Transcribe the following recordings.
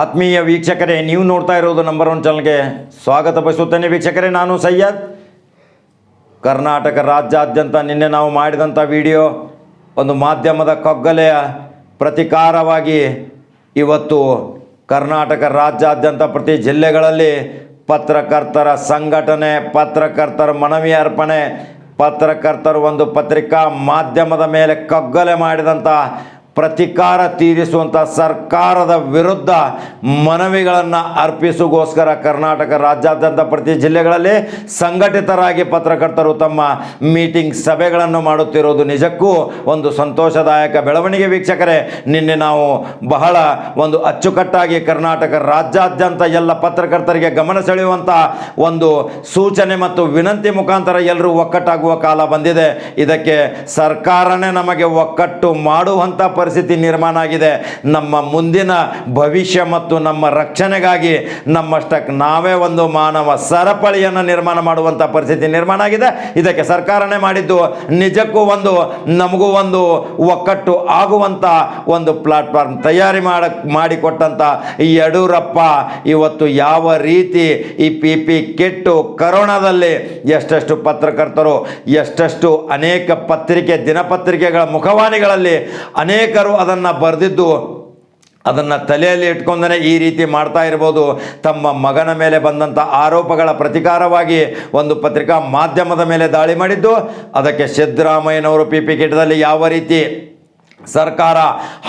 ಆತ್ಮೀಯ ವೀಕ್ಷಕರೇ, ನೀವು ನೋಡ್ತಾ ಇರೋದು ನಂಬರ್ ಒನ್ ಚಾನಲ್ಗೆ ಸ್ವಾಗತ ಬಯಸುತ್ತೇನೆ ವೀಕ್ಷಕರೇ. ನಾನು ಸಯ್ಯದ್ ಕರ್ನಾಟಕ ರಾಜ್ಯಾದ್ಯಂತ ನಿನ್ನೆ ನಾವು ಮಾಡಿದಂಥ ವಿಡಿಯೋ ಒಂದು ಮಾಧ್ಯಮದ ಕಗ್ಗಲೆಯ ಪ್ರತಿಕಾರವಾಗಿ ಇವತ್ತು ಕರ್ನಾಟಕ ರಾಜ್ಯಾದ್ಯಂತ ಪ್ರತಿ ಜಿಲ್ಲೆಗಳಲ್ಲಿ ಪತ್ರಕರ್ತರ ಸಂಘಟನೆ, ಪತ್ರಕರ್ತರ ಮನವಿ ಅರ್ಪಣೆ, ಪತ್ರಕರ್ತರು ಒಂದು ಪತ್ರಿಕಾ ಮಾಧ್ಯಮದ ಮೇಲೆ ಕಗ್ಗಲೆ ಮಾಡಿದಂಥ ಪ್ರತಿಕಾರ ತೀರಿಸುವಂಥ ಸರ್ಕಾರದ ವಿರುದ್ಧ ಮನವಿಗಳನ್ನು ಅರ್ಪಿಸುಗೋಸ್ಕರ ಕರ್ನಾಟಕ ರಾಜ್ಯಾದ್ಯಂತ ಪ್ರತಿ ಜಿಲ್ಲೆಗಳಲ್ಲಿ ಸಂಘಟಿತರಾಗಿ ಪತ್ರಕರ್ತರು ತಮ್ಮ ಮೀಟಿಂಗ್ ಸಭೆಗಳನ್ನು ಮಾಡುತ್ತಿರುವುದು ನಿಜಕ್ಕೂ ಒಂದು ಸಂತೋಷದಾಯಕ ಬೆಳವಣಿಗೆ ವೀಕ್ಷಕರೇ. ನಿನ್ನೆ ನಾವು ಬಹಳ ಒಂದು ಅಚ್ಚುಕಟ್ಟಾಗಿ ಕರ್ನಾಟಕ ರಾಜ್ಯಾದ್ಯಂತ ಎಲ್ಲ ಪತ್ರಕರ್ತರಿಗೆ ಗಮನ ಸೆಳೆಯುವಂಥ ಒಂದು ಸೂಚನೆ ಮತ್ತು ವಿನಂತಿ ಮುಖಾಂತರ ಎಲ್ಲರೂ ಒಕ್ಕಟ್ಟಾಗುವ ಕಾಲ ಬಂದಿದೆ. ಇದಕ್ಕೆ ಸರ್ಕಾರನೇ ನಮಗೆ ಒಕ್ಕಟ್ಟು ಮಾಡುವಂಥ ಪರಿಸ್ಥಿತಿ ನಿರ್ಮಾಣ ಆಗಿದೆ. ನಮ್ಮ ಮುಂದಿನ ಭವಿಷ್ಯ ಮತ್ತು ನಮ್ಮ ರಕ್ಷಣೆಗಾಗಿ ನಮ್ಮಷ್ಟಕ್ಕೆ ನಾವೇ ಒಂದು ಮಾನವ ಸರಪಳಿಯನ್ನು ನಿರ್ಮಾಣ ಮಾಡುವಂಥ ಪರಿಸ್ಥಿತಿ ನಿರ್ಮಾಣ ಆಗಿದೆ. ಇದಕ್ಕೆ ಸರ್ಕಾರನೇ ಮಾಡಿದ್ದು ನಿಜಕ್ಕೂ ಒಂದು, ನಮಗೂ ಒಂದು ಒಕ್ಕಟ್ಟು ಆಗುವಂಥ ಒಂದು ಪ್ಲಾಟ್ಫಾರ್ಮ್ ತಯಾರಿ ಮಾಡ ಮಾಡಿಕೊಟ್ಟಂಥ ಯಡಿಯೂರಪ್ಪ ಇವತ್ತು ಯಾವ ರೀತಿ ಈ ಪಿ ಪಿ ಕೆಟ್ಟು ಕರೋನಾದಲ್ಲಿ ಎಷ್ಟೆಷ್ಟು ಪತ್ರಕರ್ತರು, ಎಷ್ಟೆಷ್ಟು ಅನೇಕ ಪತ್ರಿಕೆ ದಿನಪತ್ರಿಕೆಗಳ ಮುಖವಾಣಿಗಳಲ್ಲಿ ಅನೇಕರು ಅದನ್ನು ಬರೆದಿದ್ದು, ಅದನ್ನು ತಲೆಯಲ್ಲಿ ಇಟ್ಕೊಂಡೇ ಈ ರೀತಿ ಮಾಡ್ತಾ ಇರ್ಬೋದು. ತಮ್ಮ ಮಗನ ಮೇಲೆ ಬಂದಂಥ ಆರೋಪಗಳ ಪ್ರತಿಕಾರವಾಗಿ ಒಂದು ಪತ್ರಿಕಾ ಮಾಧ್ಯಮದ ಮೇಲೆ ದಾಳಿ ಮಾಡಿದ್ದು. ಅದಕ್ಕೆ ಸಿದ್ದರಾಮಯ್ಯನವರು ಪಿ ಪಿ ಕಿಟದಲ್ಲಿ ಯಾವ ರೀತಿ ಸರ್ಕಾರ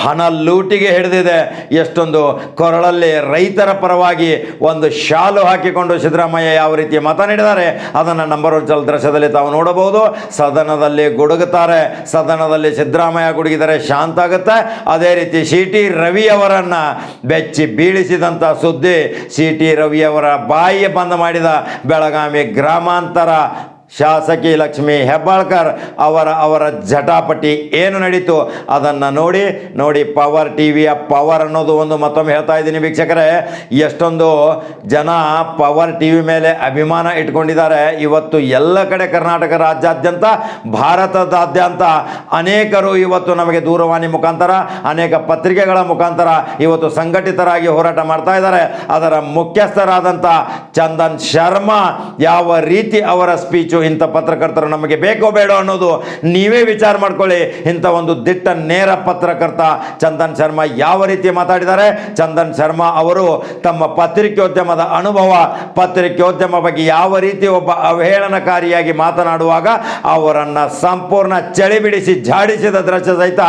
ಹಣ ಲೂಟಿಗೆ ಹಿಡಿದಿದೆ. ಎಷ್ಟೊಂದು ಕೊರಳಲ್ಲಿ ರೈತರ ಪರವಾಗಿ ಒಂದು ಶಾಲು ಹಾಕಿಕೊಂಡು ಸಿದ್ದರಾಮಯ್ಯ ಯಾವ ರೀತಿ ಮತ ನೀಡಿದ್ದಾರೆ, ಅದನ್ನು ನಂಬರ್ ಒನ್ ಚಲ ದೃಶ್ಯದಲ್ಲಿ ತಾವು ನೋಡಬಹುದು. ಸದನದಲ್ಲಿ ಗುಡುಗುತ್ತಾರೆ. ಸದನದಲ್ಲಿ ಸಿದ್ದರಾಮಯ್ಯ ಗುಡುಗಿದರೆ ಶಾಂತ ಆಗುತ್ತೆ. ಅದೇ ರೀತಿ ಸಿ ಟಿ ರವಿಯವರನ್ನು ಬೆಚ್ಚಿ ಬೀಳಿಸಿದಂಥ ಸುದ್ದಿ ಸಿ ಟಿ ರವಿಯವರ ಬಾಯಿ ಬಂದ್ ಮಾಡಿದ ಬೆಳಗಾವಿ ಗ್ರಾಮಾಂತರ ಶಾಸಕಿ ಲಕ್ಷ್ಮಿ ಹೆಬ್ಬಾಳ್ಕರ್ ಅವರ ಅವರ ಜಟಾಪಟಿ ಏನು ನಡೀತು ಅದನ್ನು ನೋಡಿ ನೋಡಿ ಪವರ್ ಟಿ ವಿಯ ಪವರ್ ಅನ್ನೋದು ಒಂದು ಮತ್ತೊಮ್ಮೆ ಹೇಳ್ತಾ ಇದ್ದೀನಿ ವೀಕ್ಷಕರೇ. ಎಷ್ಟೊಂದು ಜನ ಪವರ್ ಟಿ ವಿ ಮೇಲೆ ಅಭಿಮಾನ ಇಟ್ಕೊಂಡಿದ್ದಾರೆ. ಇವತ್ತು ಎಲ್ಲ ಕಡೆ ಕರ್ನಾಟಕ ರಾಜ್ಯಾದ್ಯಂತ, ಭಾರತದಾದ್ಯಂತ ಅನೇಕರು ಇವತ್ತು ನಮಗೆ ದೂರವಾಣಿ ಮುಖಾಂತರ, ಅನೇಕ ಪತ್ರಿಕೆಗಳ ಮುಖಾಂತರ ಇವತ್ತು ಸಂಘಟಿತರಾಗಿ ಹೋರಾಟ ಮಾಡ್ತಾ ಇದ್ದಾರೆ. ಅದರ ಮುಖ್ಯಸ್ಥರಾದಂಥ ಚಂದನ್ ಶರ್ಮಾ ಯಾವ ರೀತಿ ಅವರ ಸ್ಪೀಚು ಇಂಥ ಪತ್ರಕರ್ತರು ನಮಗೆ ಬೇಕೋ ಬೇಡೋ ಅನ್ನೋದು ನೀವೇ ವಿಚಾರ ಮಾಡ್ಕೊಳ್ಳಿ. ಇಂಥ ಒಂದು ದಿಟ್ಟ ನೇರ ಪತ್ರಕರ್ತ ಚಂದನ್ ಶರ್ಮಾ ಯಾವ ರೀತಿ ಮಾತಾಡಿದ್ದಾರೆ? ಚಂದನ್ ಶರ್ಮಾ ಅವರು ತಮ್ಮ ಪತ್ರಿಕೋದ್ಯಮದ ಅನುಭವ, ಪತ್ರಿಕೋದ್ಯಮ ಬಗ್ಗೆ ಯಾವ ರೀತಿ ಒಬ್ಬ ಅವಹೇಳನಕಾರಿಯಾಗಿ ಮಾತನಾಡುವಾಗ ಅವರನ್ನು ಸಂಪೂರ್ಣ ಚಳಿಬಿಡಿಸಿ ಜಾಡಿಸಿದ ದೃಶ್ಯ ಸಹಿತ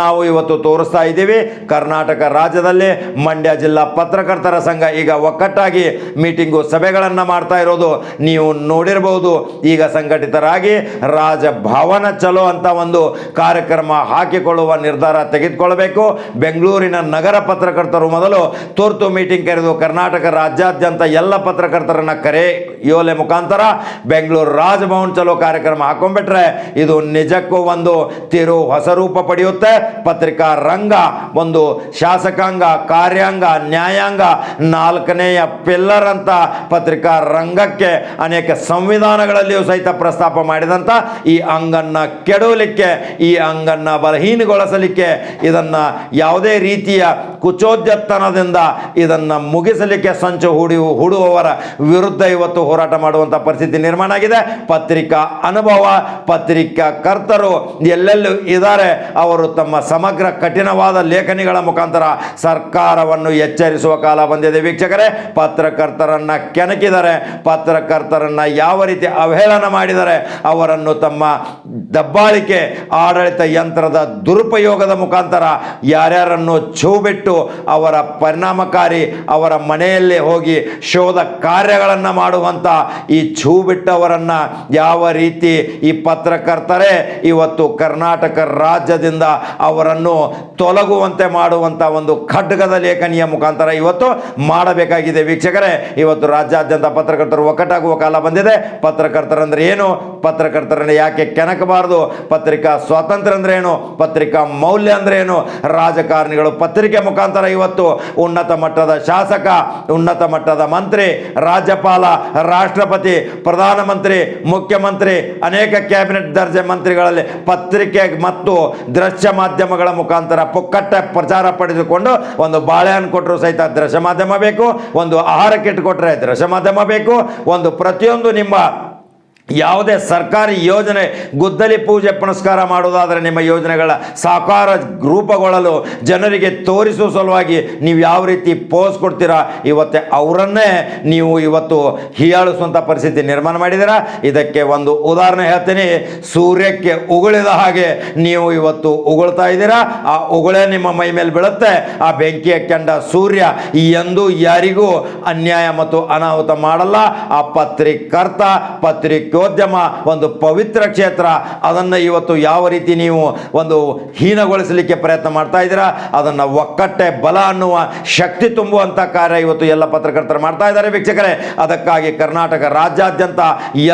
ನಾವು ಇವತ್ತು ತೋರಿಸ್ತಾ ಇದ್ದೀವಿ. ಕರ್ನಾಟಕ ರಾಜ್ಯದಲ್ಲಿ ಮಂಡ್ಯ ಜಿಲ್ಲಾ ಪತ್ರಕರ್ತರ ಸಂಘ ಈಗ ಒಕ್ಕಟ್ಟಾಗಿ ಮೀಟಿಂಗು ಸಭೆಗಳನ್ನು ಮಾಡ್ತಾ ಇರೋದು ನೀವು ನೋಡಿರಬಹುದು ಈಗ ಸಂಘಟಿತರಾಗಿ ರಾಜಭವನ ಚಲೋ ಅಂತ ಒಂದು ಕಾರ್ಯಕ್ರಮ ಹಾಕಿಕೊಳ್ಳುವ ನಿರ್ಧಾರ ತೆಗೆದುಕೊಳ್ಳಬೇಕು. ಬೆಂಗಳೂರಿನ ನಗರ ಪತ್ರಕರ್ತರು ಮೊದಲು ತುರ್ತು ಮೀಟಿಂಗ್ ಕರೆದು ಕರ್ನಾಟಕ ರಾಜ್ಯಾದ್ಯಂತ ಎಲ್ಲ ಪತ್ರಕರ್ತರನ್ನ ಕರೆ ಯೋಲೆ ಮುಖಾಂತರ ಬೆಂಗಳೂರು ರಾಜಭವನ್ ಚಲೋ ಕಾರ್ಯಕ್ರಮ ಹಾಕೊಂಡ್ಬಿಟ್ರೆ ಇದು ನಿಜಕ್ಕೂ ಒಂದು ತಿರು ಹೊಸ ರೂಪ ಪಡೆಯುತ್ತೆ. ಪತ್ರಿಕಾ ರಂಗ, ಒಂದು ಶಾಸಕಾಂಗ, ಕಾರ್ಯಾಂಗ, ನ್ಯಾಯಾಂಗ ನಾಲ್ಕನೆಯ ಪಿಲ್ಲರ್ ಅಂತ ಪತ್ರಿಕಾ ರಂಗಕ್ಕೆ ಅನೇಕ ಸಂವಿಧಾನಗಳಲ್ಲಿಯೂ ಸಹಿತ ಪ್ರಸ್ತಾಪ ಮಾಡಿದಂಥ ಈ ಅಂಗನ್ನ ಕೆಡವಲಿಕ್ಕೆ, ಈ ಅಂಗನ್ನ ಬಲಹೀನಗೊಳಿಸಲಿಕ್ಕೆ, ಇದನ್ನ ಯಾವುದೇ ರೀತಿಯ ಕುಚೋದ್ಯತನದಿಂದ ಇದನ್ನ ಮುಗಿಸಲಿಕ್ಕೆ ಸಂಚು ಹೂಡಿ, ಹೂಡುವವರ ವಿರುದ್ಧ ಇವತ್ತು ಹೋರಾಟ ಮಾಡುವಂಥ ಪರಿಸ್ಥಿತಿ ನಿರ್ಮಾಣ ಆಗಿದೆ. ಪತ್ರಿಕಾ ಅನುಭವ, ಪತ್ರಿಕಾ ಕರ್ತರು ಎಲ್ಲೆಲ್ಲೂ ಇದ್ದಾರೆ. ಅವರು ತಮ್ಮ ಸಮಗ್ರ, ಕಠಿಣವಾದ ಲೇಖನಿಗಳ ಮುಖಾಂತರ ಸರ್ಕಾರವನ್ನು ಎಚ್ಚರಿಸುವ ಕಾಲ ಬಂದಿದೆ. ವೀಕ್ಷಕರೇ, ಪತ್ರಕರ್ತರನ್ನ ಕೆಣಕಿದ್ದಾರೆ ಪತ್ರಕರ್ತರನ್ನ ಯಾವ ರೀತಿ ಮಾಡಿದರೆ ಅವರನ್ನು ತಮ್ಮ ದಬ್ಬಾಳಿಕೆ ಆಡಳಿತ ಯಂತ್ರದ ದುರುಪಯೋಗದ ಮುಖಾಂತರ ಯಾರ್ಯಾರನ್ನು ಚೂಬಿಟ್ಟು ಅವರ ಪರಿಣಾಮಕಾರಿ ಅವರ ಮನೆಯಲ್ಲೇ ಹೋಗಿ ಶೋಧ ಕಾರ್ಯಗಳನ್ನು ಮಾಡುವಂಥ ಈ ಛೂ ಬಿಟ್ಟವರನ್ನು ಯಾವ ರೀತಿ ಈ ಪತ್ರಕರ್ತರೇ ಇವತ್ತು ಕರ್ನಾಟಕ ರಾಜ್ಯದಿಂದ ಅವರನ್ನು ತೊಲಗುವಂತೆ ಮಾಡುವಂಥ ಒಂದು ಖಡ್ಗದ ಲೇಖನಿಯ ಮುಖಾಂತರ ಇವತ್ತು ಮಾಡಬೇಕಾಗಿದೆ. ವೀಕ್ಷಕರೇ, ಇವತ್ತು ರಾಜ್ಯಾದ್ಯಂತ ಪತ್ರಕರ್ತರು ಒಕ್ಕಟ್ಟಾಗುವ ಕಾಲ ಬಂದಿದೆ. ಪತ್ರಕರ್ತರ ಪತ್ರಕರ್ತರಂದ್ರೆ ಏನು? ಪತ್ರಕರ್ತರನ್ನು ಯಾಕೆ ಕೆಣಕಬಾರದು? ಪತ್ರಿಕಾ ಸ್ವಾತಂತ್ರ್ಯ ಅಂದ್ರೆ ಏನು? ಪತ್ರಿಕಾ ಮೌಲ್ಯ ಅಂದ್ರೆ ಏನು? ರಾಜಕಾರಣಿಗಳು ಪತ್ರಿಕೆ ಮುಖಾಂತರ ಇವತ್ತು ಉನ್ನತ ಮಟ್ಟದ ಶಾಸಕ, ಉನ್ನತ ಮಟ್ಟದ ಮಂತ್ರಿ, ರಾಜ್ಯಪಾಲ, ರಾಷ್ಟ್ರಪತಿ, ಪ್ರಧಾನಮಂತ್ರಿ, ಮುಖ್ಯಮಂತ್ರಿ, ಅನೇಕ ಕ್ಯಾಬಿನೆಟ್ ದರ್ಜೆ ಮಂತ್ರಿಗಳಲ್ಲಿ ಪತ್ರಿಕೆ ಮತ್ತು ದೃಶ್ಯ ಮಾಧ್ಯಮಗಳ ಮುಖಾಂತರ ಪುಕ್ಕಟ್ಟ ಪ್ರಚಾರ ಪಡೆದುಕೊಂಡು ಒಂದು ಬಾಳೆಹಣ್ಣು ಕೊಟ್ಟರು ಸಹಿತ ದೃಶ್ಯ ಮಾಧ್ಯಮ ಬೇಕು, ಒಂದು ಆಹಾರ ಕಿಟ್ ಕೊಟ್ಟರೆ ದೃಶ್ಯ ಮಾಧ್ಯಮ ಬೇಕು, ಒಂದು ಪ್ರತಿಯೊಂದು ನಿಮ್ಮ ಯಾವುದೇ ಸರ್ಕಾರಿ ಯೋಜನೆ ಗುದ್ದಲಿ ಪೂಜೆ ಪುನಸ್ಕಾರ ಮಾಡುವುದಾದರೆ ನಿಮ್ಮ ಯೋಜನೆಗಳ ಸಾಕಾರ ರೂಪಗೊಳ್ಳಲು ಜನರಿಗೆ ತೋರಿಸುವ ಸಲುವಾಗಿ ನೀವು ಯಾವ ರೀತಿ ಪೋಸ್ ಕೊಡ್ತೀರಾ, ಇವತ್ತೆ ಅವರನ್ನೇ ನೀವು ಇವತ್ತು ಹೀಯಾಳಿಸುವಂಥ ಪರಿಸ್ಥಿತಿ ನಿರ್ಮಾಣ ಮಾಡಿದ್ದೀರಾ? ಇದಕ್ಕೆ ಒಂದು ಉದಾಹರಣೆ ಹೇಳ್ತೀನಿ. ಸೂರ್ಯಕ್ಕೆ ಉಗುಳಿದ ಹಾಗೆ ನೀವು ಇವತ್ತು ಉಗುಳ್ತಾ ಇದ್ದೀರಾ? ಆ ಉಗುಳೇ ನಿಮ್ಮ ಮೈ ಮೇಲೆ ಬೀಳುತ್ತೆ. ಆ ಬೆಂಕಿಯ ಕೆಂಡ ಸೂರ್ಯ ಎಂದೂ ಯಾರಿಗೂ ಅನ್ಯಾಯ ಮತ್ತು ಅನಾಹುತ ಮಾಡಲ್ಲ. ಆ ಪತ್ರಿಕರ್ತ ಪತ್ರಿಕೋದ್ಯಮ ಒಂದು ಪವಿತ್ರ ಕ್ಷೇತ್ರ. ಅದನ್ನು ಇವತ್ತು ಯಾವ ರೀತಿ ನೀವು ಒಂದು ಹೀನಗೊಳಿಸಲಿಕ್ಕೆ ಪ್ರಯತ್ನ ಮಾಡ್ತಾ ಇದ್ದೀರಾ? ಅದನ್ನು ಒಕ್ಕಟ್ಟೆ ಬಲ ಅನ್ನುವ ಶಕ್ತಿ ತುಂಬುವಂಥ ಕಾರ್ಯ ಇವತ್ತು ಎಲ್ಲ ಪತ್ರಕರ್ತರು ಮಾಡ್ತಾ ಇದ್ದಾರೆ ವೀಕ್ಷಕರೇ. ಅದಕ್ಕಾಗಿ ಕರ್ನಾಟಕ ರಾಜ್ಯಾದ್ಯಂತ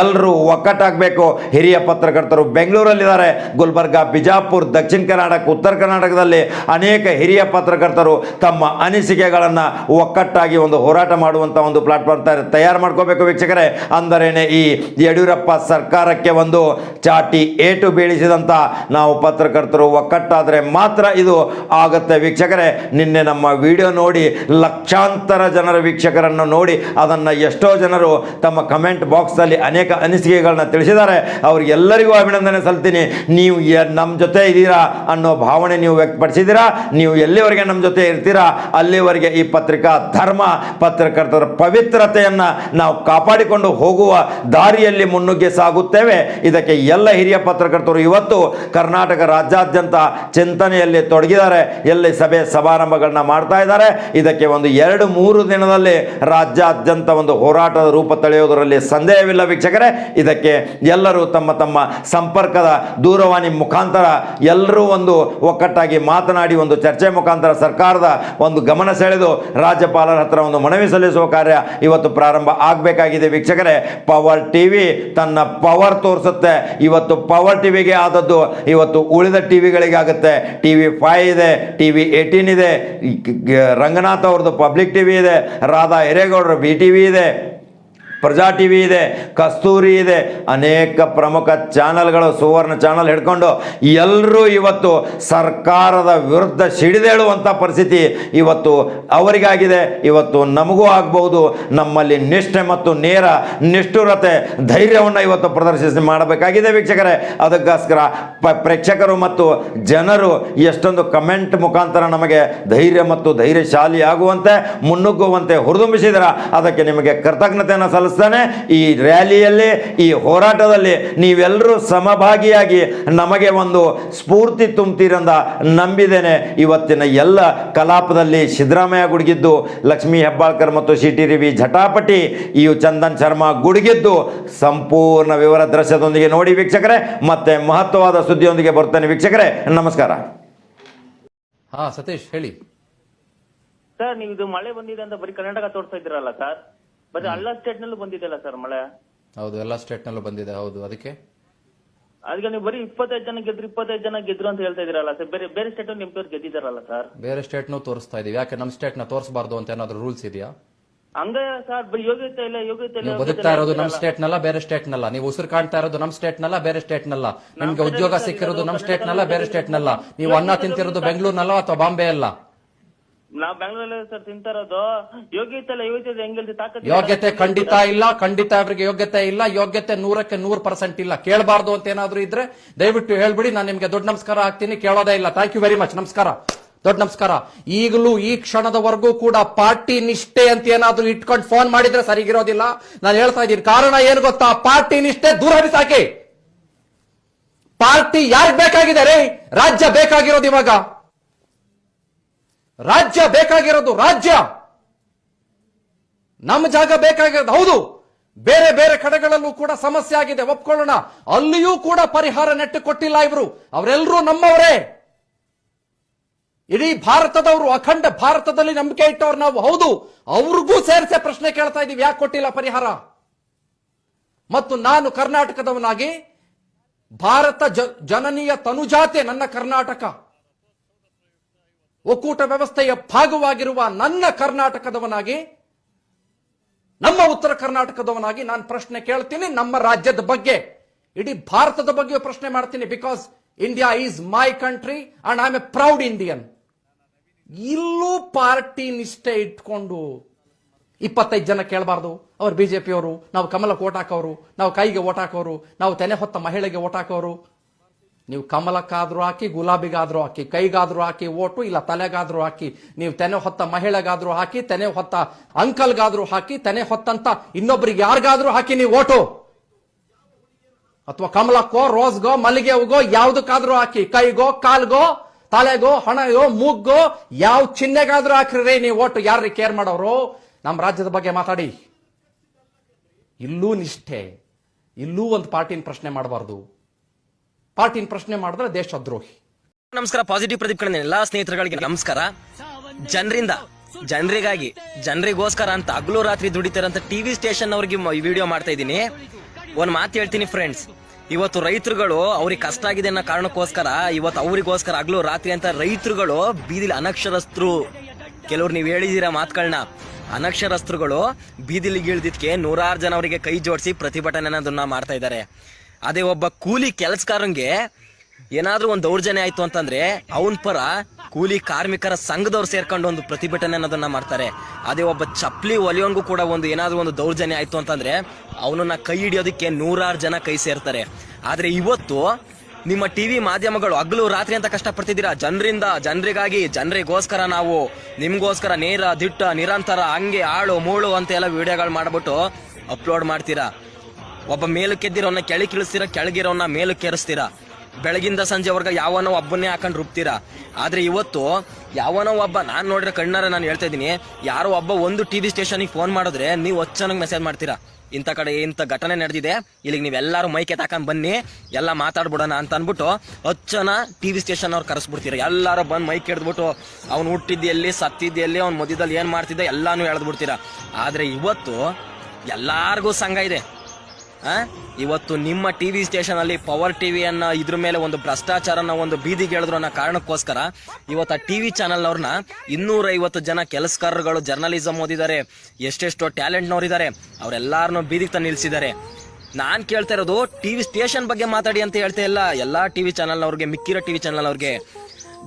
ಎಲ್ಲರೂ ಒಕ್ಕಟ್ಟಾಗಬೇಕು ಹಿರಿಯ ಪತ್ರಕರ್ತರು ಬೆಂಗಳೂರಲ್ಲಿದ್ದಾರೆ. ಗುಲ್ಬರ್ಗ, ಬಿಜಾಪುರ್, ದಕ್ಷಿಣ ಕರ್ನಾಟಕ, ಉತ್ತರ ಕರ್ನಾಟಕದಲ್ಲಿ ಅನೇಕ ಹಿರಿಯ ಪತ್ರಕರ್ತರು ತಮ್ಮ ಅನಿಸಿಕೆಗಳನ್ನು ಒಕ್ಕಟ್ಟಾಗಿ ಒಂದು ಹೋರಾಟ ಮಾಡುವಂಥ ಒಂದು ಪ್ಲಾಟ್ಫಾರ್ಮ್ ತಯಾರು ಮಾಡ್ಕೋಬೇಕು ವೀಕ್ಷಕರೇ. ಅಂದರೇನೆ ಈ ಯಡಿಯೂರಪ್ಪ ಸರ್ಕಾರಕ್ಕೆ ಒಂದು ಚಾಟಿ ಏಟು ಬೀಳಿಸಿದಂಥ ನಾವು ಪತ್ರಕರ್ತರು ಒಕ್ಕಟ್ಟಾದರೆ ಮಾತ್ರ ಇದು ಆಗುತ್ತೆ. ವೀಕ್ಷಕರೇ, ನಿನ್ನೆ ನಮ್ಮ ವಿಡಿಯೋ ನೋಡಿ ಲಕ್ಷಾಂತರ ಜನರ ವೀಕ್ಷಕರನ್ನು ನೋಡಿ ಅದನ್ನು ಎಷ್ಟೋ ಜನರು ತಮ್ಮ ಕಮೆಂಟ್ ಬಾಕ್ಸಲ್ಲಿ ಅನೇಕ ಅನಿಸಿಕೆಗಳನ್ನ ತಿಳಿಸಿದ್ದಾರೆ. ಅವ್ರಿಗೆಲ್ಲರಿಗೂ ಅಭಿನಂದನೆ ಸಲ್ತೀನಿ ನೀವು ನಮ್ಮ ಜೊತೆ ಇದ್ದೀರಾ ಅನ್ನೋ ಭಾವನೆ ನೀವು ವ್ಯಕ್ತಪಡಿಸಿದ್ದೀರಾ? ನೀವು ಎಲ್ಲಿವರೆಗೆ ನಮ್ಮ ಜೊತೆ ಇರ್ತೀರಾ? ಅಲ್ಲಿವರೆಗೆ ಈ ಪತ್ರಿಕಾ ಧರ್ಮ, ಪತ್ರಕರ್ತರ ಪವಿತ್ರತೆಯನ್ನು ನಾವು ಕಾಪಾಡಿಕೊಂಡು ಹೋಗುವ ದಾರಿಯಲ್ಲಿ ಮುನ್ನುಗ್ಗಿ ಸಾಗುತ್ತೇವೆ. ಇದಕ್ಕೆ ಎಲ್ಲ ಹಿರಿಯ ಪತ್ರಕರ್ತರು ಇವತ್ತು ಕರ್ನಾಟಕ ರಾಜ್ಯಾದ್ಯಂತ ಚಿಂತನೆಯಲ್ಲಿ ತೊಡಗಿದ್ದಾರೆ. ಎಲ್ಲಿ ಸಭೆ ಸಮಾರಂಭಗಳನ್ನ ಮಾಡ್ತಾ ಇದ್ದಾರೆ. ಇದಕ್ಕೆ ಒಂದು ಎರಡು ಮೂರು ದಿನದಲ್ಲಿ ರಾಜ್ಯಾದ್ಯಂತ ಒಂದು ಹೋರಾಟದ ರೂಪ ತಳೆಯುವುದರಲ್ಲಿ ಸಂದೇಹವಿಲ್ಲ ವೀಕ್ಷಕರೇ. ಇದಕ್ಕೆ ಎಲ್ಲರೂ ತಮ್ಮ ತಮ್ಮ ಸಂಪರ್ಕದ ದೂರವಾಣಿ ಮುಖಾಂತರ ಎಲ್ಲರೂ ಒಂದು ಒಕ್ಕಟ್ಟಾಗಿ ಮಾತನಾಡಿ ಒಂದು ಚರ್ಚೆ ಮುಖಾಂತರ ಸರ್ಕಾರದ ಒಂದು ಗಮನ ಸೆಳೆದು ರಾಜ್ಯಪಾಲರ ಹತ್ರ ಒಂದು ಮನವಿ ಸಲ್ಲಿಸುವ ಕಾರ್ಯ ಇವತ್ತು ಪ್ರಾರಂಭ ಆಗಬೇಕಾಗಿದೆ ವೀಕ್ಷಕರೇ. ಪವರ್ ಟಿವಿ ತನ್ನ ಪವರ್ ತೋರಿಸುತ್ತೆ. ಇವತ್ತು ಪವರ್ ಟಿವಿಗೆ ಆದದ್ದು, ಇವತ್ತು ಉಳಿದ ಟಿವಿಗಳಿಗೆ ಆಗುತ್ತೆ. ಟಿವಿ ಫೈ ಇದೆ ಟಿ ವಿ ಏಯ್ಟೀನ್ ಇದೆ. ರಂಗನಾಥ್ ಅವ್ರದ್ದು ಪಬ್ಲಿಕ್ ಟಿವಿ ಇದೆ. ರಾಧಾ ಹಿರೇಗೌಡರ ಬಿ ಟಿ ವಿ ಇದೆ. ಪ್ರಜಾ ಟಿ ವಿ ಇದೆ, ಕಸ್ತೂರಿ ಇದೆ, ಅನೇಕ ಪ್ರಮುಖ ಚಾನಲ್ಗಳು, ಸುವರ್ಣ ಚಾನಲ್ ಹಿಡ್ಕೊಂಡು ಎಲ್ಲರೂ ಇವತ್ತು ಸರ್ಕಾರದ ವಿರುದ್ಧ ಸಿಡಿದೇಳುವಂಥ ಪರಿಸ್ಥಿತಿ ಇವತ್ತು ಅವರಿಗಾಗಿದೆ. ಇವತ್ತು ನಮಗೂ ಆಗಬಹುದು. ನಮ್ಮಲ್ಲಿ ನಿಷ್ಠೆ ಮತ್ತು ನೇರ, ನಿಷ್ಠುರತೆ, ಧೈರ್ಯವನ್ನು ಇವತ್ತು ಪ್ರದರ್ಶಿಸಿ ಮಾಡಬೇಕಾಗಿದೆ ವೀಕ್ಷಕರೇ. ಅದಕ್ಕೋಸ್ಕರ ಪ್ರೇಕ್ಷಕರು ಮತ್ತು ಜನರು ಎಷ್ಟೊಂದು ಕಮೆಂಟ್ ಮುಖಾಂತರ ನಮಗೆ ಧೈರ್ಯ ಮತ್ತು ಧೈರ್ಯಶಾಲಿ ಆಗುವಂತೆ ಮುನ್ನುಗ್ಗುವಂತೆ ಹುರಿದುಂಬಿಸಿದ್ರ ಅದಕ್ಕೆ ನಿಮಗೆ ಕೃತಜ್ಞತೆಯನ್ನು ಸಲ್ಲಿಸ್ತಾನೆ ಈ ರ್ಯಾಲಿಯಲ್ಲಿ ಈ ಹೋರಾಟದಲ್ಲಿ ನೀವೆಲ್ಲರೂ ಸಮಭಾಗಿಯಾಗಿ ನಮಗೆ ಒಂದು ಸ್ಫೂರ್ತಿ ತುಂಬ್ತೀರಂದ ನಂಬಿದ್ದೇನೆ. ಇವತ್ತಿನ ಎಲ್ಲ ಕಲಾಪದಲ್ಲಿ ಸಿದ್ದರಾಮಯ್ಯ ಗುಡುಗಿದ್ದು ಲಕ್ಷ್ಮೀ ಹೆಬ್ಬಾಳ್ಕರ್ ಮತ್ತು ಸಿ ಟಿ ರವಿ ಝಟಾಪಟಿ ಇವು ಚಂದನ್ ಶರ್ಮಾ ಗುಡುಗಿದ್ದು ಸಂಪೂರ್ಣ ವಿವರ ದೃಶ್ಯದೊಂದಿಗೆ ನೋಡಿ ವೀಕ್ಷಕರೇ ಮತ್ತೆ ಮಹತ್ವವಾದ ಸುದ್ದಿಯೊಂದಿಗೆ ಬರ್ತೇನೆ ವೀಕ್ಷಕರೇ ನಮಸ್ಕಾರ. ಹಾ ಸತೀಶ್ ಹೇಳಿ. ಸರ್ ನೀವು ಇದು ಮಳೆ ಬಂದಿದೆ ಅಂತ ಬರೀ ಕರ್ನಾಟಕ ತೋರಿಸ್ತಾ ಇದ್ದೀರಲ್ಲ ಸರ್. ಬರೀ ಎಲ್ಲಾ ಸ್ಟೇಟ್ ನಲ್ಲೂ ಬಂದಿದೆಯಲ್ಲ ಸರ್ ಮಳೆ? ಹೌದು ಎಲ್ಲ ಸ್ಟೇಟ್ ನಲ್ಲೂ ಬಂದಿದೆ ಹೌದು. ಅದಕ್ಕೆ? ಅದಕ್ಕೆ ನೀವು ಬರೀ ಇಪ್ಪತ್ತೈದು ಜನ ಗೆದ್ರು ಇಪ್ಪತ್ತೈದು ಜನ ಗೆದ್ರು ಅಂತ ಹೇಳ್ತಾ ಇದೀರಲ್ಲ ಸರ್ ಬೇರೆ ಬೇರೆ ಸ್ಟೇಟ್ ನಿಮ್ದವ್ರು ಗೆದ್ದಿದಾರಲ್ಲ ಸರ್ ಬೇರೆ ಸ್ಟೇಟ್ನೂ ತೋರಿಸ್ತಾ ಇದೀವಿ. ಯಾಕೆ ನಮ್ಮ ನ ತೋರಿಸಬಾರ್ದು ಅಂತ ಏನಾದ್ರು ರೂಲ್ಸ್ ಇದೆಯಾ? ಹಂಗ ಸರ್ ಬರೀ ಯೋಗ್ಯತೆ ಇಲ್ಲ ಯೋಗ್ಯತೆ ಇಲ್ಲ ನೀವು ಯೋಗ್ಯತೆ ಬದುಕ್ತಾ ಇಲ್ಲ ಇರೋದು ನಮ್ಮ ಸ್ಟೇಟ್ ಸ್ಟೇಟ್ನಲ್ಲ ಬೇರೆ ಸ್ಟೇಟ್ನಲ್ಲ ನೀವು ಉಸಿರು ಕಾಣ್ತಾ ಇರೋದು ನಮ್ಮ ಸ್ಟೇಟ್ನಲ್ಲ ಬೇರೆ ಸ್ಟೇಟ್ನಲ್ಲ ನಿಮ್ಗೆ ಉದ್ಯೋಗ ಸಿಕ್ಕಿರೋದು ನಮ್ಮ ಸ್ಟೇಟ್ನಲ್ಲ ಬೇರೆ ಸ್ಟೇಟ್ನಲ್ಲ ನೀವು ಅನ್ನ ತಿಂತಿರೋದು ಬೆಂಗಳೂರಿನಲ್ಲ ಅಥವಾ ಬಾಂಬೆ ಅಲ್ಲ? ನಾವ್ ಬೆಂಗಳೂರಲ್ಲಿ ಸರ್ ತಿಂತಾರೋದು. ಯೋಗ್ಯತೆ ಯೋಗ್ಯತೆ ತಾಕತ್ ಯೋಗ್ಯತೆ ಖಂಡಿತ ಇಲ್ಲ ಖಂಡಿತ ಅವರಿಗೆ ಯೋಗ್ಯತೆ ಇಲ್ಲ ಯೋಗ್ಯತೆ ನೂರಕ್ಕೆ ನೂರ್ ಪರ್ಸೆಂಟ್ ಇಲ್ಲ. ಕೇಳಬಾರ್ದು ಅಂತ ಏನಾದ್ರೂ ಇದ್ರೆ ದಯವಿಟ್ಟು ಹೇಳ್ಬಿಡಿ ನಾನು ನಿಮ್ಗೆ ದೊಡ್ಡ ನಮಸ್ಕಾರ ಹಾಕ್ತೀನಿ ಕೇಳೋದೇ ಇಲ್ಲ. ಥ್ಯಾಂಕ್ ಯು ವೆರಿ ಮಚ್ ನಮಸ್ಕಾರ. ದೊಡ್ಡ ನಮಸ್ಕಾರ. ಈಗಲೂ ಈ ಕ್ಷಣದವರೆಗೂ ಕೂಡ ಪಾರ್ಟಿ ನಿಷ್ಠೆ ಅಂತ ಏನಾದ್ರೂ ಇಟ್ಕೊಂಡು ಫೋನ್ ಮಾಡಿದ್ರೆ ಸರಿಗಿರೋದಿಲ್ಲ. ನಾನು ಹೇಳ್ತಾ ಇದ್ದೀನಿ ಕಾರಣ ಏನು ಗೊತ್ತಾ? ಪಾರ್ಟಿ ನಿಷ್ಠೆ ದೂರ ಬಿಸಾಕಿ. ಪಾರ್ಟಿ ಯಾರಿಗೆ ಬೇಕಾಗಿದೆ? ರೇ ರಾಜ್ಯ ಬೇಕಾಗಿರೋದು ಇವಾಗ. ರಾಜ್ಯ ಬೇಕಾಗಿರೋದು ರಾಜ್ಯ. ನಮ್ಮ ಜಾಗ ಬೇಕಾಗಿರೋದು ಹೌದು. ಬೇರೆ ಬೇರೆ ಕಡೆಗಳಲ್ಲೂ ಕೂಡ ಸಮಸ್ಯೆ ಆಗಿದೆ, ಒಪ್ಕೊಳ್ಳೋಣ. ಅಲ್ಲಿಯೂ ಕೂಡ ಪರಿಹಾರ ನೆಟ್ಟು ಕೊಟ್ಟಿಲ್ಲ ಇವರು. ಅವರೆಲ್ಲರೂ ನಮ್ಮವರೇ. ಇಡೀ ಭಾರತದವರು, ಅಖಂಡ ಭಾರತದಲ್ಲಿ ನಂಬಿಕೆ ಇಟ್ಟವ್ರು ನಾವು, ಹೌದು. ಅವ್ರಿಗೂ ಸೇರಿಸೆ ಪ್ರಶ್ನೆ ಕೇಳ್ತಾ ಇದೀವಿ, ಯಾಕೆ ಕೊಟ್ಟಿಲ್ಲ ಪರಿಹಾರ? ಮತ್ತು ನಾನು ಕರ್ನಾಟಕದವನಾಗಿ, ಭಾರತ ಜನನೀಯ ತನುಜಾತೆ ನನ್ನ ಕರ್ನಾಟಕ. ಒಕ್ಕೂಟ ವ್ಯವಸ್ಥೆಯ ಭಾಗವಾಗಿರುವ ನನ್ನ ಕರ್ನಾಟಕದವನಾಗಿ, ನಮ್ಮ ಉತ್ತರ ಕರ್ನಾಟಕದವನಾಗಿ ನಾನು ಪ್ರಶ್ನೆ ಕೇಳ್ತೀನಿ. ನಮ್ಮ ರಾಜ್ಯದ ಬಗ್ಗೆ, ಇಡೀ ಭಾರತದ ಬಗ್ಗೆ ಪ್ರಶ್ನೆ ಮಾಡ್ತೀನಿ. Because India is my country and I am a proud Indian ಇಲ್ಲೂ ಪಾರ್ಟಿ ನಿಷ್ಠೆ ಇಟ್ಕೊಂಡು ಇಪ್ಪತ್ತೈದು ಜನ ಕೇಳಬಾರ್ದು. ಅವ್ರು ಬಿಜೆಪಿಯವರು, ನಾವು ಕಮಲಕ್ಕೆ ಓಟ್ ಹಾಕೋರು ನಾವು ಕೈಗೆ ಓಟ್ ಹಾಕೋರು ನಾವು ತೆನೆ ಹೊತ್ತ ಮಹಿಳೆಗೆ ಓಟ್ ಹಾಕೋರು ನೀವು ಕಮಲಕ್ಕಾದ್ರೂ ಹಾಕಿ, ಗುಲಾಬಿಗಾದ್ರೂ ಹಾಕಿ, ಕೈಗಾದ್ರೂ ಹಾಕಿ, ಓಟು ಇಲ್ಲ ತಲೆಗಾದ್ರೂ ಹಾಕಿ, ನೀವು ತೆನೆ ಹೊತ್ತ ಮಹಿಳೆಗಾದ್ರೂ ಹಾಕಿ, ತೆನೆ ಹೊತ್ತ ಅಂಕಲ್ಗಾದ್ರೂ ಹಾಕಿ, ತೆನೆ ಹೊತ್ತಂತ ಇನ್ನೊಬ್ರಿಗೆ ಯಾರಿಗಾದ್ರೂ ಹಾಕಿ ನೀವು ಓಟು. ಅಥವಾ ಕಮಲಕ್ಕೋ, ರೋಸ್ಗೋ ಮಲ್ಲಿಗೆ ಹೂಗೋ ಯಾವ್ದಕ್ಕಾದ್ರೂ ಹಾಕಿ, ಕೈಗೋ, ಕಾಲ್ಗೋ, ತಲೆಗೋ, ಹಣಗೋ, ಮೂಗ್ಗೋ, ಯಾವ ಚಿಹ್ನೆಗಾದ್ರೂ ಹಾಕ್ರಿ ನೀವು ಓಟು. ಯಾರ್ರಿ ಕೇರ್ ಮಾಡೋರು? ನಮ್ಮ ರಾಜ್ಯದ ಬಗ್ಗೆ ಮಾತಾಡಿ. ಇಲ್ಲೂ ನಿಷ್ಠೆ. ಇಲ್ಲೂ ಒಂದು ಪಾರ್ಟಿನ ಪ್ರಶ್ನೆ ಮಾಡಬಾರ್ದು. ಪಾರ್ಟಿನ ಪ್ರಶ್ನೆ ಮಾಡಿದ್ರೆ ದೇಶದ್ರೋಹಿ ನಮಸ್ಕಾರ ಪಾಸಿಟಿವ್ ಪ್ರದೀಪ್ ಕಡೆ ಎಲ್ಲಾ ಸ್ನೇಹಿತರುಗಳಿಗೆ ನಮಸ್ಕಾರ. ಜನರಿಂದ, ಜನರಿಗಾಗಿ, ಜನರಿಗೋಸ್ಕರ ಅಂತ ಹಗಲು ರಾತ್ರಿ ದುಡಿತಾರಂತ ಟಿವಿ ಸ್ಟೇಷನ್ ಅವ್ರಿಗೆ ವಿಡಿಯೋ ಮಾಡ್ತಾ ಇದ್ದೀನಿ. ಒಂದ್ ಮಾತು ಹೇಳ್ತೀನಿ ಫ್ರೆಂಡ್ಸ್ ಇವತ್ತು ರೈತರುಗಳು ಅವ್ರಿಗೆ ಕಷ್ಟ ಆಗಿದೆ ಅನ್ನೋ ಕಾರಣಕ್ಕೋಸ್ಕರ, ಇವತ್ತು ಅವರಿಗೋಸ್ಕರ ಹಗಲು ರಾತ್ರಿ ಅಂತ ರೈತರುಗಳು ಬೀದಿಲಿ ಅನಕ್ಷರಸ್ಥರು. ಕೆಲವ್ರು ನೀವು ಹೇಳಿದಿರ ಮಾತುಗಳನ್ನ ಅನಕ್ಷರಸ್ಥರುಗಳು ಬೀದಿಲಿ ಇಳಿದಿದ್ಕೆ ನೂರಾರು ಜನ ಅವರಿಗೆ ಕೈ ಜೋಡಿಸಿ ಪ್ರತಿಭಟನೆ ಅನ್ನೋದನ್ನ ಮಾಡ್ತಾ ಇದ್ದಾರೆ. ಅದೇ ಒಬ್ಬ ಕೂಲಿ ಕೆಲಸಗಾರಂಗೆ ಏನಾದ್ರೂ ಒಂದು ದೌರ್ಜನ್ಯ ಆಯ್ತು ಅಂತಂದ್ರೆ ಅವನ ಪರ ಕೂಲಿ ಕಾರ್ಮಿಕರ ಸಂಘದವ್ರು ಸೇರ್ಕೊಂಡು ಒಂದು ಪ್ರತಿಭಟನೆ ಅನ್ನೋದನ್ನ ಮಾಡ್ತಾರೆ. ಅದೇ ಒಬ್ಬ ಚಪ್ಲಿ ಒಲಿಯೋಂಗು ಕೂಡ ಒಂದು ಏನಾದ್ರೂ ಒಂದು ದೌರ್ಜನ್ಯ ಆಯ್ತು ಅಂತಂದ್ರೆ ಅವನನ್ನ ಕೈ ಹಿಡಿಯೋದಕ್ಕೆ ನೂರಾರು ಜನ ಕೈ ಸೇರ್ತಾರೆ. ಆದ್ರೆ ಇವತ್ತು ನಿಮ್ಮ ಟಿವಿ ಮಾಧ್ಯಮಗಳು ಹಗಲು ರಾತ್ರಿ ಅಂತ ಕಷ್ಟಪಡ್ತಿದ್ದೀರಾ? ಜನರಿಂದ, ಜನರಿಗಾಗಿ, ಜನರಿಗೋಸ್ಕರ ನಾವು, ನಿಮ್ಗೋಸ್ಕರ ನೇರ ದಿಟ್ಟ, ನಿರಂತರ ಹಂಗೆ, ಆಳು, ಮೂಳು ಅಂತ ಎಲ್ಲ ವಿಡಿಯೋಗಳು ಮಾಡ್ಬಿಟ್ಟು ಅಪ್ಲೋಡ್ ಮಾಡ್ತೀರಾ? ಒಬ್ಬ ಮೇಲಕ್ಕೆದ್ದಿರೋನ್ನ ಕೆಳಗೆ ಇಳಿಸ್ತೀರಾ ಕೆಳಗಿರೋನ್ನ ಮೇಲಕ್ಕೆ ಏರಿಸ್ತೀರಾ ಬೆಳಗಿಂದ ಸಂಜೆವರೆಗೆ ಯಾವನೋ ಒಬ್ಬನ್ನೇ ಹಾಕೊಂಡು ರುಬ್ತೀರಾ? ಆದ್ರೆ ಇವತ್ತು ಯಾವನೋ ಒಬ್ಬ, ನಾನ್ ನೋಡಿರೋ ಕಣ್ಣಾರ ನಾನು ಹೇಳ್ತಾ ಇದ್ದೀನಿ, ಯಾರೋ ಒಬ್ಬ ಒಂದು ಟಿವಿ ಸ್ಟೇಷನ್ಗೆ ಫೋನ್ ಮಾಡಿದ್ರೆ ನೀವು ಚೆನ್ನಾಗಿ ಮೆಸೇಜ್ ಮಾಡ್ತೀರಾ? ಇಂಥ ಕಡೆ ಇಂಥ ಘಟನೆ ನಡೆದಿದೆ, ಇಲ್ಲಿಗೆ ನೀವೆಲ್ಲರೂ ಮೈಕೆ ತಾಕೊಂಡು ಬನ್ನಿ, ಎಲ್ಲ ಮಾತಾಡ್ಬಿಡೋಣ ಅಂತ ಅಂದ್ಬಿಟ್ಟು ಹತ್ತು ಟಿ ವಿ ಸ್ಟೇಷನ್ ಅವ್ರು ಕರೆಸ್ಬಿಡ್ತೀರ? ಎಲ್ಲಾರು ಬಂದು ಮೈಕ್ ಹಿಡಿದ್ಬಿಟ್ಟು ಅವ್ನು ಹುಟ್ಟಿದ್ದೆಲ್ಲಿ ಎಲ್ಲಿ ಅವ್ನು ಮದ್ಯದಲ್ಲಿ ಏನ್ ಮಾಡ್ತಿದ್ದೆ ಎಲ್ಲಾನು ಎಳೆದ್ಬಿಡ್ತೀರ? ಆದ್ರೆ ಇವತ್ತು ಎಲ್ಲಾರ್ಗೂ ಸಂಘ ಇದೆ? ಇವತ್ತು ನಿಮ್ಮ ಟಿವಿ ಸ್ಟೇಷನ್ ಅಲ್ಲಿ ಪವರ್ ಟಿವಿಯನ್ನ ಇದ್ರ ಮೇಲೆ ಒಂದು ಭ್ರಷ್ಟಾಚಾರನ ಒಂದು ಬೀದಿಗೆ ಎಳೆದ್ರು ಅನ್ನೋ ಕಾರಣಕ್ಕೋಸ್ಕರ ಇವತ್ತು ಆ ಟಿವಿ ಚಾನಲ್ ಅವ್ರನ್ನ ಇನ್ನೂರ ಐವತ್ತು ಜನ ಕೆಲಸಗಾರರುಗಳು ಜರ್ನಲಿಸಮ್ ಓದಿದ್ದಾರೆ, ಎಷ್ಟೆಷ್ಟೋ ಟ್ಯಾಲೆಂಟ್ ನವರಿದ್ದಾರೆ ಅವರೆಲ್ಲಾರನ್ನು ಬೀದಿಗೆ ತಂದು ನಿಲ್ಸಿದ್ದಾರೆ. ನಾನು ಕೇಳ್ತಾ ಇರೋದು ಟಿವಿ ಸ್ಟೇಷನ್ ಬಗ್ಗೆ ಮಾತಾಡಿ ಅಂತ ಹೇಳ್ತಾ ಇಲ್ಲ, ಎಲ್ಲಾ ಟಿವಿ ಚಾನಲ್ ಅವ್ರಿಗೆ ಮಿಕ್ಕಿರೋ ಟಿವಿ ಚಾನಲ್ ಅವ್ರಿಗೆ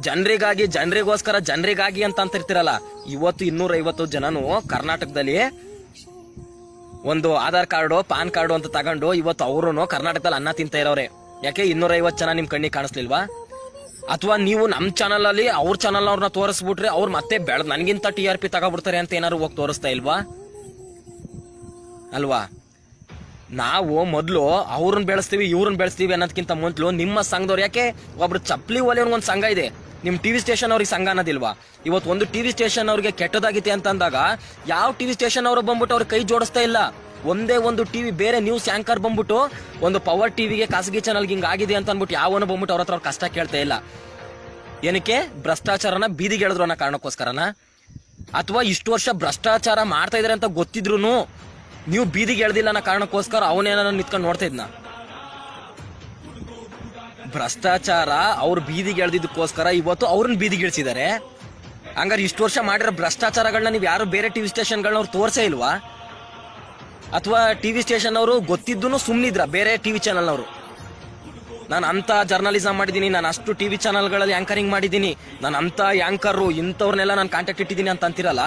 ಜನರಿಗಾಗಿ, ಜನರಿಗೋಸ್ಕರ ಜನರಿಗಾಗಿ ಅಂತ ಅಂತ ಇರ್ತಿರಲ್ಲ ಇವತ್ತು ಇನ್ನೂರ ಐವತ್ತು ಜನನು ಕರ್ನಾಟಕದಲ್ಲಿ ಒಂದು ಆಧಾರ್ ಕಾರ್ಡು, ಪಾನ್ ಕಾರ್ಡು ಅಂತ ತಗೊಂಡು ಇವತ್ತು ಅವರು ಕರ್ನಾಟಕದಲ್ಲಿ ಅನ್ನ ತಿಂತ ಇರೋರೆ. ಯಾಕೆ ಇನ್ನೂರ ಐವತ್ತು ಜನ ನಿಮ್ ಕಣ್ಣಿಗೆ ಕಾಣಿಸ್ಲಿಲ್ವಾ? ಅಥವಾ ನೀವು ನಮ್ಮ ಚಾನಲ್ ಅಲ್ಲಿ ಅವ್ರ ಚಾನಲ್ ಅವ್ರನ್ನ ತೋರಿಸ್ಬಿಟ್ರೆ ಅವ್ರು ಮತ್ತೆ ಬೆಳೆದ್ ನನಗಿಂತ ಟಿ ಆರ್ ಪಿ ತಗೋಬಿಡ್ತಾರೆ ಅಂತ ಏನಾದ್ರು ಹೋಗಿ ತೋರಿಸ್ತಾ ಇಲ್ವಾ? ಅಲ್ವಾ? ನಾವು ಮೊದಲು ಅವ್ರನ್ನ ಬೆಳೆಸ್ತೀವಿ, ಇವ್ರನ್ನ ಬೆಳೆಸ್ತೀವಿ ಅನ್ನೋದಕ್ಕಿಂತ ಮೊದಲು ನಿಮ್ಮ ಸಂಘದವ್ರು ಯಾಕೆ? ಒಬ್ರು ಚಪ್ಲಿ ಒಲೆ ಒಂದು ಸಂಘ ಇದೆ. ನಿಮ್ ಟಿವಿ ಸ್ಟೇಷನ್ ಅವ್ರಿಗೆ ಸಂಘ ಅನ್ನೋದಿಲ್ವಾ? ಇವತ್ತು ಒಂದು ಟಿವಿ ಸ್ಟೇಷನ್ ಅವ್ರಿಗೆ ಕೆಟ್ಟದಾಗಿದೆ ಅಂತ ಅಂದಾಗ ಯಾವ ಟಿವಿ ಸ್ಟೇಷನ್ ಅವರು ಬಂದ್ಬಿಟ್ಟು ಅವ್ರ ಕೈ ಜೋಡಿಸ್ತಾ ಇಲ್ಲ? ಒಂದೇ ಒಂದು ಟಿವಿ ಬೇರೆ ನ್ಯೂಸ್ ಆಂಕರ್ ಬಂದ್ಬಿಟ್ಟು ಒಂದು ಪವರ್ ಟಿವಿಗೆ ಖಾಸಗಿ ಚಾನಲ್ಗೆ ಹಿಂಗ್ ಆಗಿದೆ ಅಂತ ಅಂದ್ಬಿಟ್ಟು ಯಾವನು ಬಂದ್ಬಿಟ್ಟು ಅವ್ರ ಹತ್ರ ಅವ್ರ ಕಷ್ಟ ಕೇಳ್ತಾ ಇಲ್ಲ. ಏನಕ್ಕೆ? ಭ್ರಷ್ಟಾಚಾರನ ಬೀದಿಗೆ ಹೇಳಿದ್ರು ಅನ್ನೋ ಕಾರಣಕ್ಕೋಸ್ಕರನ? ಅಥವಾ ಇಷ್ಟು ವರ್ಷ ಭ್ರಷ್ಟಾಚಾರ ಮಾಡ್ತಾ ಇದಾರೆ ಅಂತ ಗೊತ್ತಿದ್ರು ನೀವು ಬೀದಿಗೆ ಎಳ್ದಿಲ್ಲ ಅನ್ನೋ ಕಾರಣಕ್ಕೋಸ್ಕರ ಅವನೇನ ನಿಂತ್ಕೊಂಡು ನೋಡ್ತಾ ಇದ್ನ. ಭ್ರಷ್ಟಾಚಾರ, ಅವ್ರು ಬೀದಿಗೆ ಎಳ್ದಿದ್ದಕ್ಕೋಸ್ಕರ ಇವತ್ತು ಅವ್ರನ್ನ ಬೀದಿಗೆ ಇಳಿಸಿದ್ದಾರೆ. ಹಂಗಾರೆ ಇಷ್ಟು ವರ್ಷ ಮಾಡಿರೋ ಭ್ರಷ್ಟಾಚಾರಗಳನ್ನ ನೀವು ಯಾರು ಬೇರೆ ಟಿವಿ ಸ್ಟೇಷನ್ಗಳನ್ನ ಅವ್ರು ತೋರಿಸೇ ಇಲ್ವಾ? ಅಥವಾ ಟಿವಿ ಸ್ಟೇಷನ್ ಅವರು ಗೊತ್ತಿದ್ದೂ ಸುಮ್ಮನಿದ್ರ ಬೇರೆ ಟಿವಿ ಚಾನಲ್ನವರು ನಾನು ಅಂತ ಜರ್ನಲಿಸಮ್ ಮಾಡಿದ್ದೀನಿ, ನಾನು ಅಷ್ಟು ಟಿವಿ ಚಾನಲ್ಗಳಲ್ಲಿ ಆಂಕರಿಂಗ್ ಮಾಡಿದ್ದೀನಿ. ನಾನು ಅಂತ ಆ್ಯಂಕರು ಇಂಥವ್ರನ್ನೆಲ್ಲ ನಾನು ಕಾಂಟ್ಯಾಕ್ಟ್ ಇಟ್ಟಿದ್ದೀನಿ ಅಂತ ಅಂತಿರಲ್ಲ?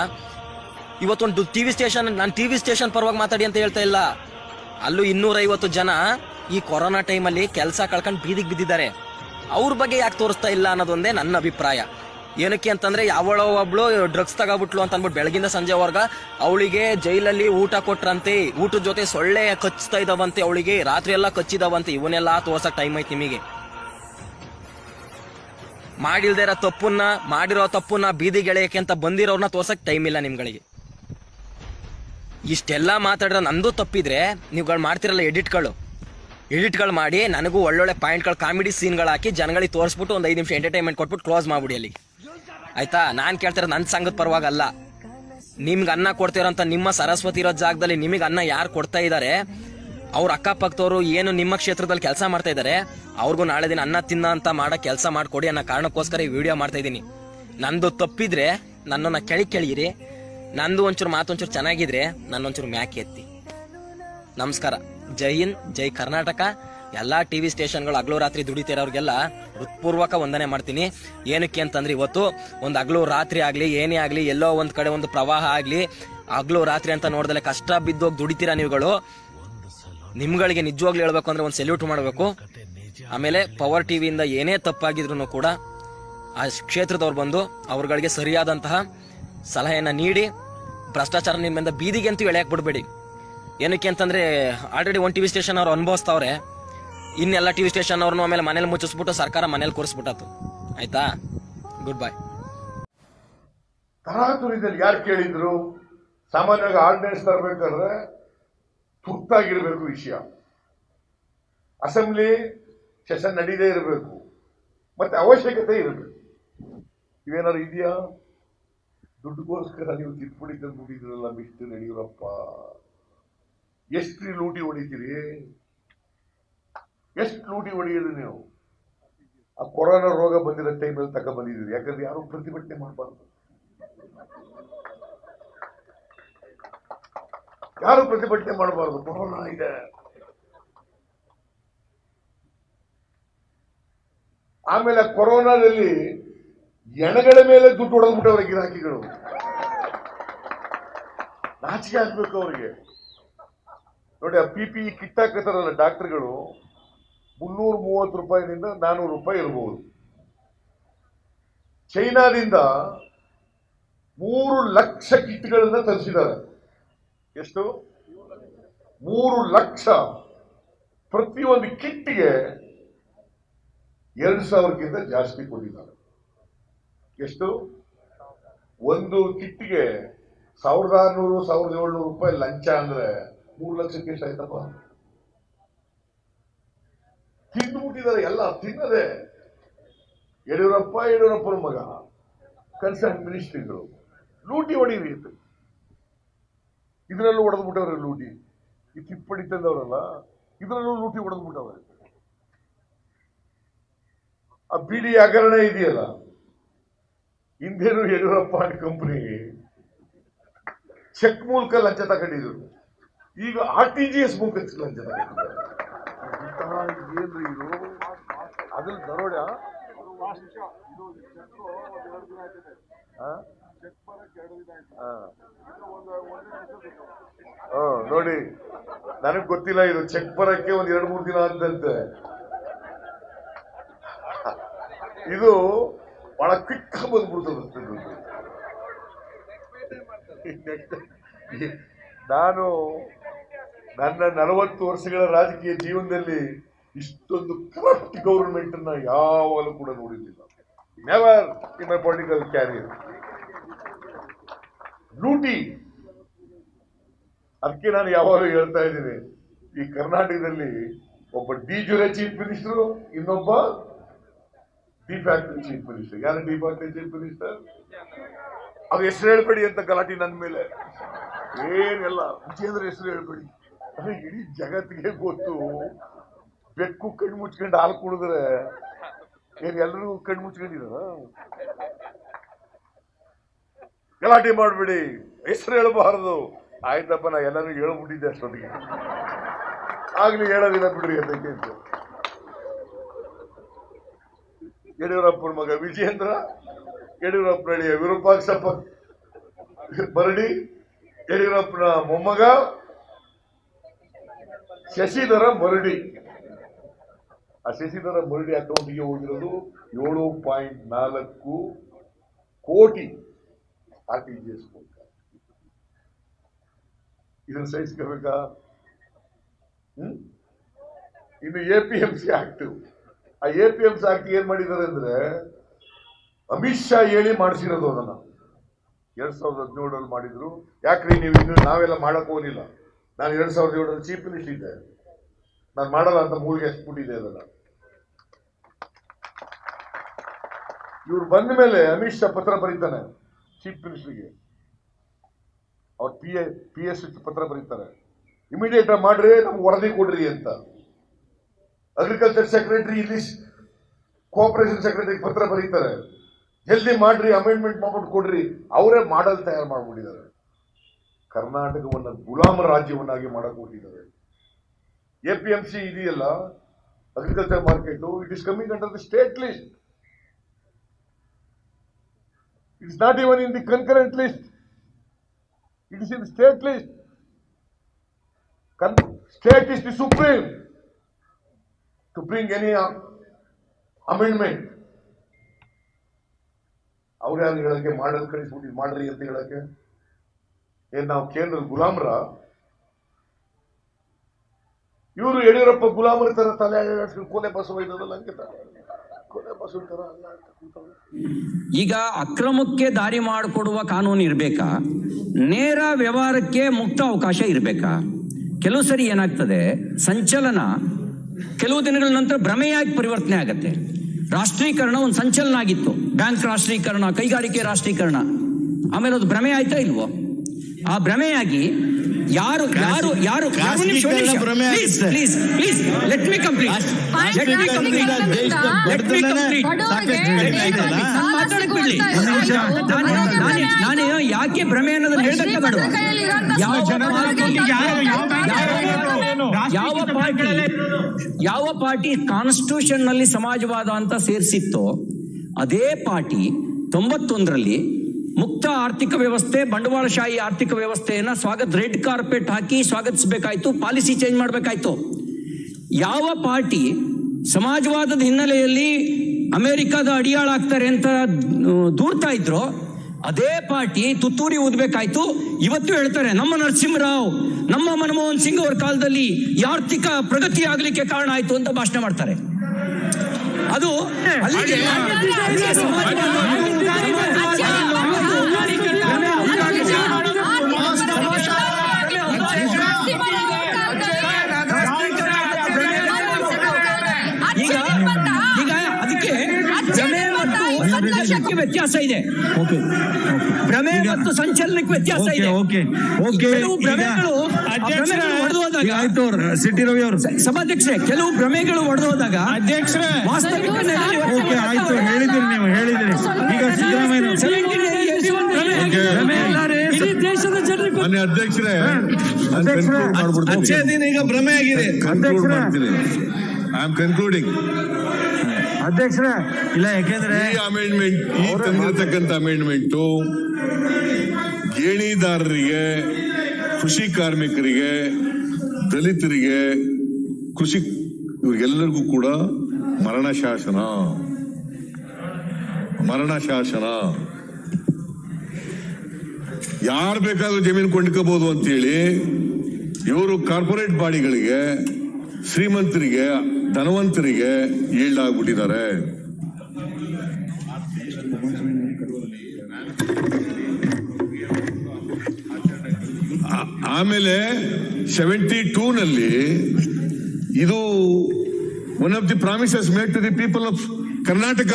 ಇವತ್ತೊಂದು ಟಿವಿ ಸ್ಟೇಷನ್, ನಾನು ಟಿವಿ ಸ್ಟೇಷನ್ ಪರವಾಗಿ ಮಾತಾಡಿ ಅಂತ ಹೇಳ್ತಾ ಇಲ್ಲ. ಅಲ್ಲೂ ಇನ್ನೂರೈವತ್ತು ಜನ ಈ ಕೊರೋನಾ ಟೈಮಲ್ಲಿ ಕೆಲಸ ಕಳ್ಕೊಂಡು ಬೀದಿಗೆ ಬಿದ್ದಿದ್ದಾರೆ. ಅವ್ರ ಬಗ್ಗೆ ಯಾಕೆ ತೋರಿಸ್ತಾ ಇಲ್ಲ ಅನ್ನೋದೊಂದೇ ನನ್ನ ಅಭಿಪ್ರಾಯ. ಏನಕ್ಕೆ ಅಂತಂದ್ರೆ ಯಾವಳೋ ಒಬ್ಳು ಡ್ರಗ್ಸ್ ತಗೋಬಿಟ್ಲು ಅಂತ ಅಂದ್ಬಿಟ್ಟು ಬೆಳಗಿಂದ ಸಂಜೆವರೆಗ ಅವಳಿಗೆ ಜೈಲಲ್ಲಿ ಊಟ ಕೊಟ್ರಂತೆ, ಊಟದ ಜೊತೆ ಸೊಳ್ಳೆ ಕಚ್ತಾ ಇದಾವಂತೆ ಅವಳಿಗೆ, ರಾತ್ರಿ ಎಲ್ಲ ಕಚ್ಚಿದಾವಂತೆ, ಇವನ್ನೆಲ್ಲ ತೋರ್ಸಕ್ ಟೈಮ್ ಐತಿ ನಿಮಗೆ. ಮಾಡಿಲ್ದೇ ಇರೋ ತಪ್ಪನ್ನ, ಮಾಡಿರೋ ತಪ್ಪನ್ನ ಬೀದಿ ಗೆಳೆಯಕ್ಕೆ ಅಂತ ಬಂದಿರೋರ್ನ ತೋರ್ಸಕ್ ಟೈಮ್ ಇಲ್ಲ ನಿಮ್ಗಳಿಗೆ. ಇಷ್ಟೆಲ್ಲ ಮಾತಾಡಿದ್ರೆ ನಂದು ತಪ್ಪಿದ್ರೆ ನೀವುಗಳು ಮಾಡ್ತಿರಲ್ಲ ಎಡಿಟ್ಗಳು. ಎಡಿಟ್ಗಳು ಮಾಡಿ ನನಗೂ ಒಳ್ಳೊಳ್ಳೆ ಪಾಯಿಂಟ್ಗಳು, ಕಾಮಿಡಿ ಸೀನ್ಗಳು ಹಾಕಿ ಜನಗಳಿಗೆ ತೋರಿಸ್ಬಿಟ್ಟು ಒಂದು ಐದು ನಿಮಿಷ ಎಂಟರ್ಟೈನ್ಮೆಂಟ್ ಕೊಟ್ಬಿಟ್ಟು ಕ್ಲೋಸ್ ಮಾಡ್ಬಿಡಿ ಅಲ್ಲಿ. ಆಯ್ತಾ? ನಾನು ಕೇಳ್ತಿರೋ ನನ್ನ ಸಂಘದ ಪರವಾಗಲ್ಲ. ನಿಮ್ಗೆ ಅನ್ನ ಕೊಡ್ತಿರೋಂಥ ನಿಮ್ಮ ಸರಸ್ವತಿ ಇರೋ ಜಾಗದಲ್ಲಿ ನಿಮಗೆ ಅನ್ನ ಯಾರು ಕೊಡ್ತಾ ಇದ್ದಾರೆ ಅವ್ರ ಅಕ್ಕಪಕ್ಕದವರು ಏನು ನಿಮ್ಮ ಕ್ಷೇತ್ರದಲ್ಲಿ ಕೆಲಸ ಮಾಡ್ತಾ ಇದ್ದಾರೆ ಅವ್ರಿಗೂ ನಾಳೆ ದಿನ ಅನ್ನ ತಿನ್ನ ಅಂತ ಮಾಡೋ ಕೆಲಸ ಮಾಡಿಕೊಡಿ ಅನ್ನೋ ಕಾರಣಕ್ಕೋಸ್ಕರ ಈ ವಿಡಿಯೋ ಮಾಡ್ತಾ ಇದ್ದೀನಿ. ನಂದು ತಪ್ಪಿದ್ರೆ ನನ್ನನ್ನು ಕೆಳಿ ಕೆಳಗಿರಿ. ನಂದು ಒಂಚೂರು ಮಾತೊಂಚೂರು ಚೆನ್ನಾಗಿದ್ರೆ ನನ್ನೊಂಚೂರು ಮ್ಯಾಕೆ ಎತ್ತಿ. ನಮಸ್ಕಾರ. ಜೈ ಹಿಂದ್, ಜೈ ಕರ್ನಾಟಕ. ಎಲ್ಲಾ ಟಿವಿ ಸ್ಟೇಷನ್ಗಳು ಹಗಲು ರಾತ್ರಿ ದುಡಿತಿರೋರ್ಗೆಲ್ಲ ಹೃತ್ಪೂರ್ವಕ ವಂದನೆ ಮಾಡ್ತೀನಿ. ಏನಕ್ಕೆ ಅಂತಂದ್ರೆ ಇವತ್ತು ಒಂದು ಹಗಲು ರಾತ್ರಿ ಆಗ್ಲಿ, ಏನೇ ಆಗ್ಲಿ, ಎಲ್ಲೋ ಒಂದ್ ಕಡೆ ಒಂದು ಪ್ರವಾಹ ಆಗ್ಲಿ, ಹಗಲು ರಾತ್ರಿ ಅಂತ ನೋಡ್ದಲೆ ಕಷ್ಟ ಬಿದ್ದೋಗಿ ದುಡಿತೀರಾ ನೀವುಗಳು? ನಿಮ್ಗಳಿಗೆ ನಿಜವಾಗ್ಲೂ ಹೇಳ್ಬೇಕು ಅಂದ್ರೆ ಒಂದು ಸೆಲ್ಯೂಟ್ ಮಾಡಬೇಕು. ಆಮೇಲೆ ಪವರ್ ಟಿ ವಿಯಿಂದ ಏನೇ ತಪ್ಪಾಗಿದ್ರು ಕೂಡ ಆ ಕ್ಷೇತ್ರದವ್ರು ಬಂದು ಅವ್ರಗಳಿಗೆ ಸರಿಯಾದಂತಹ ಸಲಹೆಯನ್ನ ನೀಡಿ ಭ್ರಷ್ಟಾಚಾರ ನಿಮ್ಮಿಂದ ಬೀದಿಗೆ ಅಂತೂ ಎಳೆಯಕ್ಕೆ ಬಿಡಬೇಡಿ. ಏನಕ್ಕೆ ಅಂತಂದರೆ ಆಲ್ರೆಡಿ ಒಂದು ಟಿವಿ ಸ್ಟೇಷನ್ ಅವ್ರು ಅನುಭವಿಸ್ತಾವ್ರೆ. ಇನ್ನೆಲ್ಲ ಟಿವಿ ಸ್ಟೇಷನ್ ಅವ್ರನ್ನ ಆಮೇಲೆ ಮನೇಲಿ ಮುಚ್ಚಿಸ್ಬಿಟ್ಟು ಸರ್ಕಾರ ಮನೇಲಿ ಕೂರಿಸ್ಬಿಟ್ಟತು ಆಯ್ತಾ? ಗುಡ್ ಬೈ ತರಾತುರಿದಲ್ಲಿ ಯಾರು ಕೇಳಿದ್ರು, ಸಾಮಾನ್ಯವಾಗಿ ಆರ್ಡಿನೆನ್ಸ್ ತರಬೇಕಾದ್ರೆ ತುರ್ತಾಗಿರಬೇಕು ವಿಷಯ. ಅಸೆಂಬ್ಲಿ ಸೆಷನ್ ನಡೀದೇ ಇರಬೇಕು. ಮತ್ತೆ ಅವಶ್ಯಕತೆ ಇರಬೇಕು. ಇವೇನಾದ್ರು ಇದೆಯಾ? ದುಡ್ಡುಗೋಸ್ಕರ ನೀವು ತಿದ್ದುಪಡಿ ತಂದ್ಬಿಟ್ಟಿದ್ರಲ್ಲ ಮಿಸ್ಟರ್ ಯಡಿಯೂರಪ್ಪ? ಎಷ್ಟು ಲೂಟಿ ಹೊಡಿತೀರಿ? ಎಷ್ಟು ಲೂಟಿ ಹೊಡೆಯೋದು ನೀವು? ಆ ಕೊರೋನಾ ರೋಗ ಬಂದಿರೋ ಟೈಮಲ್ಲಿ ತಕ ಬಂದಿದ್ದೀರಿ ಯಾಕಂದ್ರೆ ಯಾರು ಪ್ರತಿಭಟನೆ ಮಾಡಬಾರ್ದು. ಯಾರು ಪ್ರತಿಭಟನೆ ಮಾಡಬಾರ್ದು. ಕೊರೋನಾ ಇದೆ. ಆಮೇಲೆ ಕೊರೋನಾದಲ್ಲಿ ಎಣಗಳ ಮೇಲೆ ದುಡ್ಡು ಹೊಡೆದ್ಬಿಟ್ಟವ್ರೆ ಗಿರಾಕಿಗಳು ನಾಚಿಕೆ ಹಾಕ್ಬೇಕು ಅವರಿಗೆ. ನೋಡಿ, ಆ ಪಿ ಕಿಟ್ ಹಾಕತ್ತಾರಲ್ಲ ಡಾಕ್ಟರ್ಗಳು, ಮುನ್ನೂರ ಮೂವತ್ತು ರೂಪಾಯಿನಿಂದ ನಾನ್ನೂರು ರೂಪಾಯಿ ಇರಬಹುದು ಚೈನಾದಿಂದ ಮೂರು ಲಕ್ಷ ಕಿಟ್ಗಳನ್ನ ತರಿಸಿದ್ದಾರೆ. ಎಷ್ಟು? ಮೂರು ಲಕ್ಷ. ಪ್ರತಿಯೊಂದು ಕಿಟ್ಗೆ ಎರಡು ಸಾವಿರಕ್ಕಿಂತ ಜಾಸ್ತಿ ಕೊಟ್ಟಿದ್ದಾರೆ. ಎಷ್ಟು? ಒಂದು ಕಿಟ್ಗೆ ಸಾವಿರದ ಆರ್ನೂರು, ಸಾವಿರದ ಏಳ್ನೂರು ರೂಪಾಯಿ ಲಂಚ ಅಂದ್ರೆ ಮೂರು ಲಕ್ಷಕ್ಕೆ ಎಷ್ಟಾಯ್ತಪ್ಪ ತಿಂದುಬಿಟ್ಟಿದ್ದಾರೆ ಎಲ್ಲ, ತಿನ್ನದೆ. ಯಡಿಯೂರಪ್ಪ, ಯಡಿಯೂರಪ್ಪನ ಮಗ, ಕನ್ಸರ್ನ್ ಮಿನಿಸ್ಟ್ರಿಗಳು. ಲೂಟಿ ಹೊಡೀರಿ ಅಂತ ಇದರಲ್ಲೂ ಹೊಡೆದ್ಬಿಟ್ಟವ್ರೆ ಲೂಟಿ. ಈ ತಿಪ್ಪಡಿ ತಂದವರಲ್ಲ, ಇದರಲ್ಲೂ ಲೂಟಿ ಹೊಡೆದ್ಬಿಟ್ಟವ್ರೆ. ಆ ಬಿಡಿ ಹಗರಣ ಇದೆಯಲ್ಲ? ಹಿಂದೇನು ಯಡಿಯೂರಪ್ಪ ಅಂಡ್ ಕಂಪನಿ? ಚೆಕ್ ಮೂಲಕ ಲಂಚ ತಗೊಂಡಿದ್ರು. ಈಗ ಆರ್ ಟಿ ಜಿ ಎಸ್ ಮೂಲಕ ಲಂಚ ದರೋಡ ನೋಡಿ. ನನಗ್ ಗೊತ್ತಿಲ್ಲ ಇದು ಚೆಕ್ ಬರಕ್ಕೆ ಒಂದ್ ಎರಡ್ ಮೂರ್ ದಿನ ಆದಂತೆ ಇದು ಬಹಳ ಕ್ವಿಕ್ ಬಂದ್ಬಿಡ್ತದೆ ನಾನು ನನ್ನ ನಲವತ್ತು ವರ್ಷಗಳ ರಾಜಕೀಯ ಜೀವನದಲ್ಲಿ ಇಷ್ಟೊಂದು ಕರಪ್ಟ್ ಗೌರ್ಮೆಂಟ್ ಅನ್ನ ಯಾವಾಗಲೂ ಕೂಡ ನೋಡಿದ್ದಿಲ್ಲ never in my political career ಲೂಟಿ. ಅದಕ್ಕೆ ನಾನು ಯಾವಾಗಲೂ ಹೇಳ್ತಾ ಇದ್ದೀನಿ, ಈ ಕರ್ನಾಟಕದಲ್ಲಿ ಒಬ್ಬ ಡಿ ಜುರೆ ಚೀಫ್ ಮಿನಿಸ್ಟರ್ ಇನ್ನೊಬ್ಬ ಡಿ ಫ್ಯಾಕ್ಟರಿ ಚೀಫ್ ಮಿನಿಸ್ಟರ್. ಯಾರು ಡಿ ಫ್ಯಾಕ್ಟರಿ ಚೀಫ್ ಮಿನಿಸ್ಟರ್? ಅವ್ರ ಹೆಸರು ಹೇಳ್ಬೇಡಿ ಅಂತ ಗಲಾಟಿ ನನ್ನ ಮೇಲೆ. ಏನೆಲ್ಲ ವಿಜೇಂದ್ರ ಹೆಸರು ಹೇಳ್ಬೇಡಿ ಅದೇ ಇಡೀ ಜಗತ್ತಿಗೆ ಗೊತ್ತು, ಬೆಕ್ಕು ಕಣ್ಣು ಮುಚ್ಕೊಂಡು ಹಾಲು ಕುಡಿದ್ರೆ ಏನು ಎಲ್ಲರೂ ಕಣ್ಣು ಮುಚ್ಕೊಂಡಿದಾರ ಗಲಾಟೆ ಮಾಡಬೇಡಿ, ಹೆಸರು ಹೇಳಬಾರದು. ಆಯ್ತಪ್ಪ, ನಾ ಎಲ್ಲರೂ ಹೇಳ್ಬಿಟ್ಟಿದ್ದೆ ಅಷ್ಟೊತ್ತಿಗೆ. ಆಗ್ಲಿ, ಹೇಳೋದಿಲ್ಲ ಬಿಡ್ರಿ ಅಂತ ಯಡಿಯೂರಪ್ಪನ ಮಗ ವಿಜಯೇಂದ್ರ ಯಡಿಯೂರಪ್ಪನಳಿಯ ವಿರೂಪಾಕ್ಷಪ್ಪ ಬರಡಿ, ಯಡಿಯೂರಪ್ಪನ ಮೊಮ್ಮಗ ಶಶಿಧರ ಮರಡಿ. ಆ ಶಶಿಧರ ಮರಡಿ ಅಕೌಂಟ್ಗೆ ಹೋಗಿರೋದು ಏಳು ಪಾಯಿಂಟ್ ನಾಲ್ಕು ಕೋಟಿ ಆರ್ ಟಿ ಜಿ ಎಸ್ ಇದನ್ನು ಸಹಿಸ್ಕೋಬೇಕಾ? ಹ್ಮ್? ಇನ್ನು A P M C act ಆ A P M C act ಏನ್ ಮಾಡಿದ್ದಾರೆ ಅಂದ್ರೆ ಅಮಿತ್ ಶಾ ಹೇಳಿ ಮಾಡಿಸಿರೋದು ಅದನ್ನು. ಎರಡು ಸಾವಿರದ ಹದಿನೇಳರಲ್ಲಿ ಮಾಡಿದ್ರು. ಯಾಕ್ರಿ ನೀವು ಇನ್ನು ನಾವೆಲ್ಲ ಮಾಡಕ್ ಹೋಗಿಲ್ಲ ನಾನು ಎರಡು ಸಾವಿರದ ಏಳರಲ್ಲಿ ಚೀಫ್ ಮಿನಿಸ್ಟರ್ ಇದ್ದೆ. ನಾನು ಮಾಡಲ್ಲ ಅಂತ ಮೂಲಿಗೆ ಬಿಟ್ಟಿದೆ ಅದನ್ನ. ಇವ್ರು ಬಂದ ಮೇಲೆ ಅಮಿತ್ ಶಾ ಪತ್ರ ಬರೀತಾನೆ ಚೀಫ್ ಮಿನಿಸ್ಟರ್ಗೆ ಅವ್ರು ಪಿ ಎ ಪಿ ಎಸ್ ಪತ್ರ ಬರೀತಾರೆ. ಇಮಿಡಿಯೇಟ್ ಮಾಡ್ರಿ, ನಮ್ಗೆ ವರದಿ ಕೊಡ್ರಿ ಅಂತ. ಅಗ್ರಿಕಲ್ಚರ್ ಸೆಕ್ರೆಟರಿ ಇಲ್ಲಿ ಕೋಆಪರೇಷನ್ ಸೆಕ್ರೆಟರಿ ಪತ್ರ ಬರೀತಾರೆ. ಜಲ್ದಿ ಮಾಡ್ರಿ ಅಮೆಂಡ್ಮೆಂಟ್ ಮಾಡ್ಬಿಟ್ಟು ಕೊಡ್ರಿ, ಅವರೇ ಮಾಡಲ್ ತಯಾರು ಮಾಡ್ಬಿಟ್ಟಿದ್ದಾರೆ. ಕರ್ನಾಟಕವನ್ನು ಗುಲಾಮ ರಾಜ್ಯವನ್ನಾಗಿ ಮಾಡಕ್ಕೆ ಹೋಗಿದ್ದಾರೆ. ಎ ಪಿ ಎಂ ಸಿ ಇದೆಯಲ್ಲ agriculture market it is coming under the state list it's not even in the concurrent list it is in state list state is the supreme to bring any amendment ಅವ್ರು ಯಾರು ಹೇಳಕ್ಕೆ ಮಾಡಲ್ ಕಳಿಸ್ಬಿಟ್ಟು ಮಾಡ್ರಿ ಅಂತ ಹೇಳಕ್ಕೆ. ಏನ್ ನಾವು ಕೇಂದ್ರ ಗುಲಾಮರ? ಇವರು ಯಡಿಯೂರಪ್ಪ ಗುಲಾಮರ ತರ ತಲೆ ಕೊನೆ ಬಸವ ಇದ್ದದಲ್ಲ ಕೊನೆ ಬಸವ ತರ. ಈಗ ಅಕ್ರಮಕ್ಕೆ ದಾರಿ ಮಾಡಿಕೊಡುವ ಕಾನೂನು ಇರಬೇಕಾ? ನೇರ ವ್ಯವಹಾರಕ್ಕೆ ಮುಕ್ತ ಅವಕಾಶ ಇರಬೇಕಾ? ಕೆಲವು ಸರಿ ಏನಾಗ್ತದೆ? ಸಂಚಲನ ಕೆಲವು ದಿನಗಳ ನಂತರ ಭ್ರಮೆಯಾಗಿ ಪರಿವರ್ತನೆ ಆಗತ್ತೆ. ರಾಷ್ಟ್ರೀಕರಣ ಒಂದು ಸಂಚಲನ ಆಗಿತ್ತು. ಬ್ಯಾಂಕ್ ರಾಷ್ಟ್ರೀಕರಣ ಕೈಗಾರಿಕೆ ರಾಷ್ಟ್ರೀಕರಣ. ಆಮೇಲೆ ಅದು ಭ್ರಮೆ ಆಯ್ತಾ ಇಲ್ವೋ? ಆ ಭ್ರಮೆಯಾಗಿ ಯಾರು ಯಾರು ಯಾರು. Please please let me complete let me complete let me complete ಸಾಕಷ್ಟು ಕಡಿಮೆ ಆಯ್ತಲ್ಲ? ಬಿಡ್ಲಿ ನಾನು- ಯಾಕೆ ಭ್ರಮೆ ಅನ್ನೋದನ್ನ ಹೇಳ್ಬೇಕಾ ಬೇಡ ಯಾವ ಯಾವ ಪಾರ್ಟಿ ಯಾವ ಪಾರ್ಟಿ ಕಾನ್ಸ್ಟಿಟ್ಯೂಷನ್ನಲ್ಲಿ ಸಮಾಜವಾದ ಅಂತ ಸೇರಿಸಿತ್ತೋ ಅದೇ ಪಾರ್ಟಿ ತೊಂಬತ್ತೊಂದರಲ್ಲಿ ಮುಕ್ತ ಆರ್ಥಿಕ ವ್ಯವಸ್ಥೆ ಬಂಡವಾಳಶಾಹಿ ಆರ್ಥಿಕ ವ್ಯವಸ್ಥೆಯನ್ನ ಸ್ವಾಗತ ರೆಡ್ ಕಾರ್ಪೆಟ್ ಹಾಕಿ ಸ್ವಾಗತಿಸಬೇಕಾಯ್ತು ಪಾಲಿಸಿ ಚೇಂಜ್ ಮಾಡಬೇಕಾಯ್ತು. ಯಾವ ಪಾರ್ಟಿ ಸಮಾಜವಾದದ ಹಿನ್ನೆಲೆಯಲ್ಲಿ ಅಮೆರಿಕದ ಅಡಿಯಾಳ ಆಗ್ತಾರೆ ಅಂತ ದೂರ್ತಾ ಇದ್ರು ಅದೇ ಪಾರ್ಟಿ ತುತ್ತೂರಿ ಊದ್ಬೇಕಾಯ್ತು ಇವತ್ತು ಹೇಳ್ತಾರೆ ನಮ್ಮ ನರಸಿಂಹರಾವ್ ನಮ್ಮ ಮನಮೋಹನ್ ಸಿಂಗ್ ಅವರ ಕಾಲದಲ್ಲಿ ಆರ್ಥಿಕ ಪ್ರಗತಿ ಆಗ್ಲಿಕ್ಕೆ ಕಾರಣ ಆಯ್ತು ಅಂತ ಭಾಷಣ ಮಾಡ್ತಾರೆ ಅದು ಅಲ್ಲಿಗೆ ವ್ಯತ್ಯಾಸ ಇದೆ. ಭ್ರಮೆ ಮತ್ತು ಸಂಚಲನಕ್ಕೆ ವ್ಯತ್ಯಾಸ ಇದೆ. Okay okay. ಕೆಲವು ಭ್ರಮೆಗಳು ಆಯ್ತು ಸಿಟಿ ರವಿ ಅವರು. ಸಭಾಧ್ಯಕ್ಷರೇ ಕೆಲವು ಭ್ರಮೆಗಳು ಒಡೆದು ಹೋದಾಗ ಅಧ್ಯಕ್ಷರೇ ಓಕೆ ಆಯ್ತು ಹೇಳಿದಿರಿ ನೀವು ಹೇಳಿದಿರಿ ಈಗ ಸಿದ್ದರಾಮಯ್ಯ ಅಧ್ಯಕ್ಷರೇ. ಅಧ್ಯಕ್ಷರೇ, ಈಗ ಭ್ರಮೆ ಆಗಿದೆ. ಐ ಆಮ್ ಕನ್ಕ್ಲೂಡಿಂಗ್ ಅಧ್ಯಕ್ಷರೇ ಇಲ್ಲ ಯಾಕೆಂದ್ರೆ ಈ ಅಮೆಂಡ್ಮೆಂಟ್ ಈ ತಂದಿರತಕ್ಕಂತ ಅಮೆಂಡ್ಮೆಂಟ್ ಗೇಣಿದಾರರಿಗೆ ಕೃಷಿ ಕಾರ್ಮಿಕರಿಗೆ ದಲಿತರಿಗೆ ಕೃಷಿ ಇವರಿಗೆಲ್ಲರಿಗೂ ಕೂಡ ಮರಣ ಶಾಸನ. ಮರಣ ಶಾಸನ. ಯಾರು ಬೇಕಾದ್ರೂ ಜಮೀನು ಕೊಂಡ್ಕೋಬಹುದು ಅಂತೇಳಿ ಇವರು ಕಾರ್ಪೊರೇಟ್ ಬಾಡಿಗಳಿಗೆ ಶ್ರೀಮಂತರಿಗೆ ಧನವಂತರಿಗೆ ಈಳಾಗ್ಬಿಟ್ಟಿದ್ದಾರೆ ಆಮೇಲೆ ಸೆವೆಂಟಿ ಟೂ ನಲ್ಲಿ ಇದು one of the promises made to the people of Karnataka